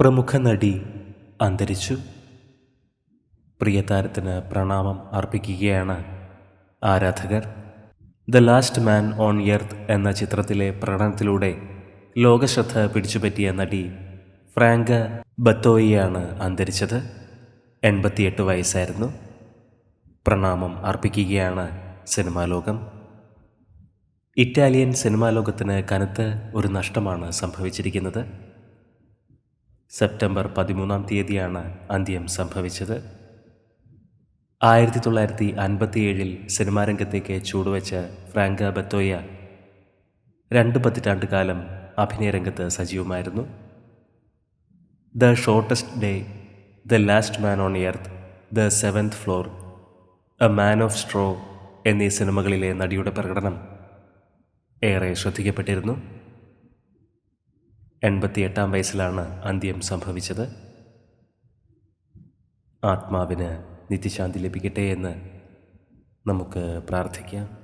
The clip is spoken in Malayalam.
പ്രമുഖ നടി അന്തരിച്ചു. പ്രിയ താരത്തിന് പ്രണാമം അർപ്പിക്കുകയാണ് ആരാധകർ. The last man on earth എന്ന ചിത്രത്തിലെ പ്രകടനത്തിലൂടെ ലോകശ്രദ്ധ പിടിച്ചുപറ്റിയ നടി ഫ്രാങ്ക ബത്തോയിയാണ് അന്തരിച്ചത്. എൺപത്തിയെട്ട് വയസ്സായിരുന്നു. പ്രണാമം അർപ്പിക്കുകയാണ് സിനിമാ ലോകം. ഇറ്റാലിയൻ സിനിമാ ലോകത്തിന് കനത്ത ഒരു നഷ്ടമാണ് സംഭവിച്ചിരിക്കുന്നത്. സെപ്റ്റംബർ പതിമൂന്നാം തീയതിയാണ് അന്ത്യം സംഭവിച്ചത്. ആയിരത്തി തൊള്ളായിരത്തി അൻപത്തിയേഴിൽ സിനിമാ രംഗത്തേക്ക് ചൂടുവെച്ച ഫ്രാങ്ക ബത്തോയ രണ്ട് പതിറ്റാണ്ട് കാലം അഭിനയ രംഗത്ത് സജീവമായിരുന്നു. The shortest day the last man on earth the seventh floor a man of straw എന്നീ സിനിമകളിലെ നടിയുടെ പ്രകടനം ഏറെ ശ്രദ്ധിക്കപ്പെട്ടിരുന്നു. എൺപത്തിയെട്ടാം വയസ്സിലാണ് അന്ത്യം സംഭവിച്ചത്. ആത്മാവിന് നിത്യശാന്തി ലഭിക്കട്ടെ എന്ന് നമുക്ക് പ്രാർത്ഥിക്കാം.